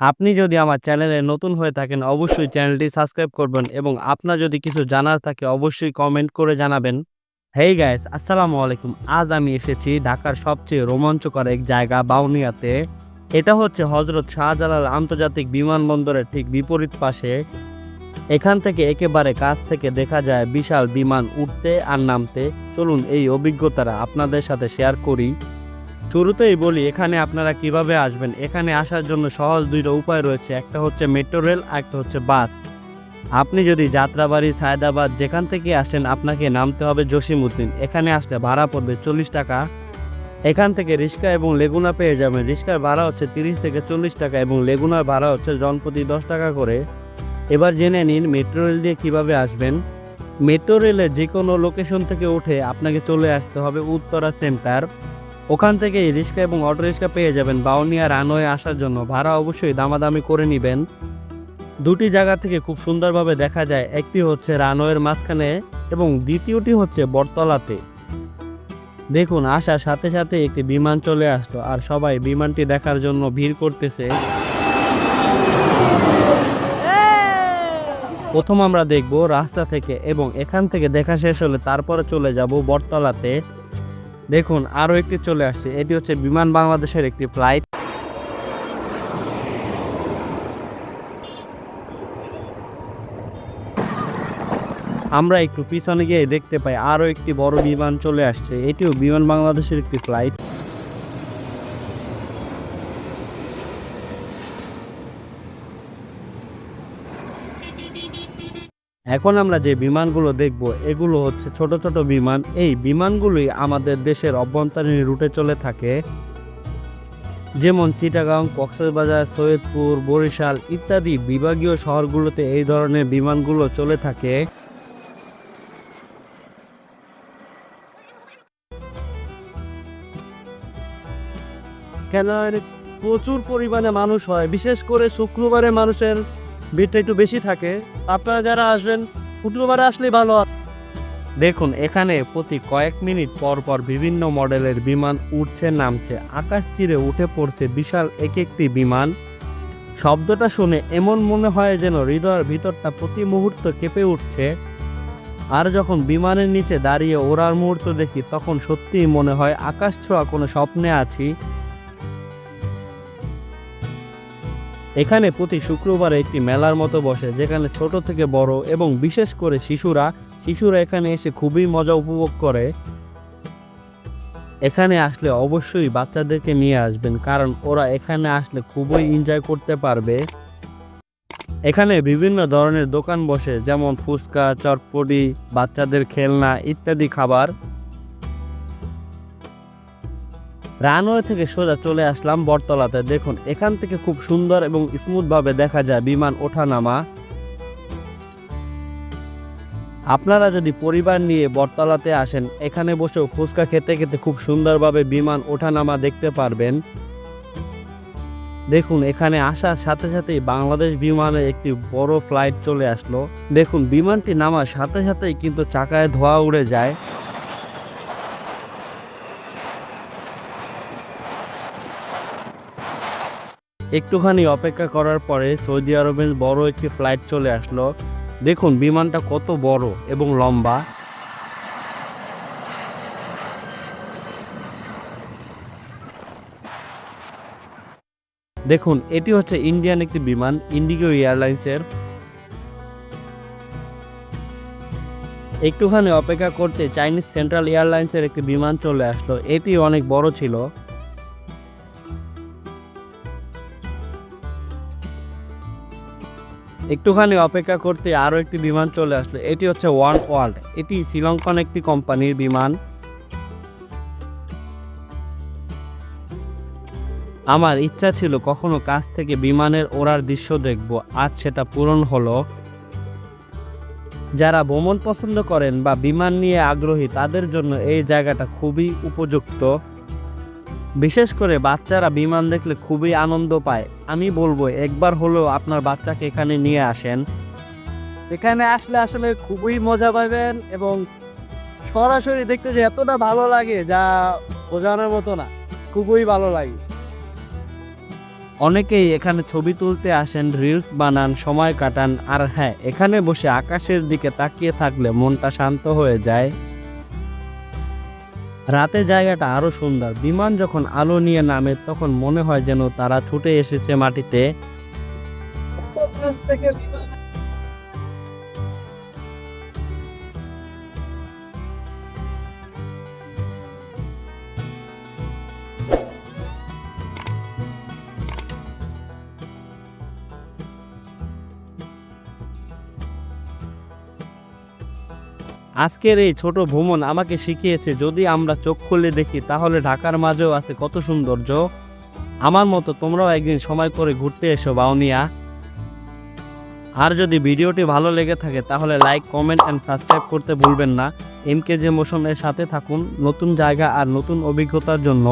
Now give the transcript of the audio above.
আপনি যদি আমার চ্যানেলে নতুন হয়ে থাকেন, অবশ্যই চ্যানেলটি সাবস্ক্রাইব করবেন এবং আপনার যদি কিছু জানার থাকে, অবশ্যই কমেন্ট করে জানাবেন। হেই গাইস আসসালামু আলাইকুম। আজ আমি এসেছি ঢাকার সবচেয়ে রোমাঞ্চকর এক জায়গা, বাউনিয়াতে। এটা হচ্ছে হজরত শাহজালাল আন্তর্জাতিক বিমানবন্দরের ঠিক বিপরীত পাশে। এখান থেকে একেবারে কাছ থেকে দেখা যায় বিশাল বিমান উঠতে আর নামতে। চলুন এই অভিজ্ঞতাটা আপনাদের সাথে শেয়ার করি। শুরুতেই বলি, এখানে আপনারা কীভাবে আসবেন? এখানে আসার জন্য সহজ দুইটা উপায় রয়েছে। একটা হচ্ছে মেট্রো রেল একটা হচ্ছে বাস আপনি যদি যাত্রাবাড়ি, সায়দাবাদ যেখান থেকে আসেন, আপনাকে নামতে হবে জসিমউদ্দিন। এখানে আসলে ভাড়া পড়বে চল্লিশ টাকা। এখান থেকে রিক্সা এবং লেগুনা পেয়ে যাবেন। রিক্সার ভাড়া হচ্ছে তিরিশ থেকে চল্লিশ টাকা এবং লেগুনার ভাড়া হচ্ছে জনপ্রতি দশ টাকা করে। এবার জেনে নিন মেট্রো রেল দিয়ে কীভাবে আসবেন। মেট্রো রেলে যে কোনো লোকেশন থেকে উঠে আপনাকে চলে আসতে হবে উত্তরা সেন্টার ওখান থেকে রিক্সা এবং অটো রিক্সা পেয়ে যাবেন বাউনিয়া রানওয়ে আসার জন্য। ভাড়া অবশ্যই দামাদামি করে নেবেন। দুটি জায়গা থেকে খুব সুন্দরভাবে দেখা যায়, একটি হচ্ছে রানওয়ের মাঝখানে এবং দ্বিতীয়টি হচ্ছে বটতলাতে। দেখুন, আসার সাথে সাথে একটি বিমান চলে আসলো আর সবাই বিমানটি দেখার জন্য ভিড় করতেছে। প্রথম আমরা দেখব রাস্তা থেকে এবং এখান থেকে দেখা শেষ হলে তারপরে চলে যাব বটতলাতে। দেখুন, আরও একটি চলে আসছে। এটি হচ্ছে বিমান বাংলাদেশের একটি ফ্লাইট। আমরা একটু পিছনে গিয়ে দেখতে পাই, আরও একটি বড় বিমান চলে আসছে। এটিও বিমান বাংলাদেশের একটি ফ্লাইট। এখন আমরা যে বিমানগুলো দেখব, এগুলো হচ্ছে ছোট ছোট বিমান। এই বিমানগুলোই আমাদের দেশের অভ্যন্তরীণ রুটে চলে থাকে। যেমন চিটাগাং, কক্সবাজার, সৈয়দপুর, বরিশাল ইত্যাদি বিভাগীয় শহরগুলোতে এই ধরনের বিমানগুলো চলে থাকে। কেন প্রচুর পরিমাণে মানুষ হয়, বিশেষ করে শুক্রবারে মানুষের ভিড়টা একটু বেশি থাকে। আপনারা যারা আসবেন শুক্রবারে আসলেই ভালো। দেখুন, এখানে প্রতি কয়েক মিনিট পর পর বিভিন্ন মডেলের বিমান উঠছে নামছে। আকাশ চিরে উঠে পড়ছে বিশাল এক একটি বিমান। শব্দটা শুনে এমন মনে হয় যেন হৃদয়ের ভিতরটা প্রতি মুহূর্ত কেঁপে উঠছে। আর যখন বিমানের নিচে দাঁড়িয়ে ওড়ার মুহূর্ত দেখি, তখন সত্যিই মনে হয় আকাশ ছোঁয়া কোনো স্বপ্নে আছি। এখানে প্রতি শুক্রবারে একটি মেলার মতো বসে, যেখানে ছোট থেকে বড় এবং বিশেষ করে শিশুরা শিশুরা এখানে এসে খুবই মজা উপভোগ করে। এখানে আসলে অবশ্যই বাচ্চাদেরকে নিয়ে আসবেন, কারণ ওরা এখানে আসলে খুবই এনজয় করতে পারবে। এখানে বিভিন্ন ধরনের দোকান বসে, যেমন ফুচকা, চটপটি, বাচ্চাদের খেলনা ইত্যাদি খাবার। রানওয়ে থেকে সোজা চলে আসলাম বটতলাতে। দেখুন, এখান থেকে খুব সুন্দর এবং স্মুথভাবে দেখা যায় বিমান ওঠানামা। আপনারা যদি পরিবার নিয়ে বটতলাতে আসেন, এখানে বসেও ফুচকা খেতে খেতে খুব সুন্দরভাবে বিমান ওঠানামা দেখতে পারবেন। দেখুন, এখানে আসার সাথে সাথেই বাংলাদেশ বিমানের একটি বড় ফ্লাইট চলে আসলো। দেখুন, বিমানটি নামার সাথে সাথেই কিন্তু চাকায় ধোয়া উড়ে যায়। একটুখানি অপেক্ষা করার পরে সৌদি আরবের বড় একটি ফ্লাইট চলে আসলো। দেখুন, বিমানটা কত বড় এবং লম্বা। দেখুন, এটি হচ্ছে ইন্ডিয়ান একটি বিমান, ইন্ডিগো এয়ারলাইন্সের। একটুখানি অপেক্ষা করতে চাইনিজ সেন্ট্রাল এয়ারলাইন্সের একটি বিমান চলে আসলো। এটি অনেক বড় ছিল। একটুখানি অপেক্ষা করতে আরও একটি বিমান চলে আসলো। এটি হচ্ছে ওয়ান ওয়ার্ল্ড এটি শ্রীলঙ্কান একটি কোম্পানির বিমান। আমার ইচ্ছা ছিল কখনো কাছ থেকে বিমানের ওড়ার দৃশ্য দেখব। আজ সেটা পূরণ হলো। যারা ভ্রমণ পছন্দ করেন বা বিমান নিয়ে আগ্রহী, তাদের জন্য এই জায়গাটা খুবই উপযুক্ত। বিশেষ করে বাচ্চারা বিমান দেখলে খুবই আনন্দ পায়। আমি বলব একবার হলেও আপনার বাচ্চাকে এখানে নিয়ে আসেন। এখানে আসলে আসলে খুবই মজা পাবেন এবং সরাসরি দেখতে যে এতটা ভালো লাগে যা বোঝানোর মতো না খুবই ভালো লাগে। অনেকেই এখানে ছবি তুলতে আসেন রিলস বানান সময় কাটান আর হ্যাঁ এখানে বসে আকাশের দিকে তাকিয়ে থাকলে মনটা শান্ত হয়ে যায়। রাতে জায়গাটা আরও সুন্দর। বিমান যখন আলো নিয়ে নামে, তখন মনে হয় যেন তারা ছুটে এসেছে মাটিতে। আজকের এই ছোট ভ্রমণ আমাকে শিখিয়েছে, যদি আমরা চোখ খুলে দেখি, তাহলে ঢাকার মাঝেও আছে কত সৌন্দর্য। আমার মতো তোমরাও একদিন সময় করে ঘুরতে এসো, বাউনিয়া। আর যদি ভিডিওটি ভালো লেগে থাকে, তাহলে লাইক, কমেন্ট অ্যান্ড সাবস্ক্রাইব করতে ভুলবেন না। এমকে জে মোশনের সাথে থাকুন নতুন জায়গা আর নতুন অভিজ্ঞতার জন্য।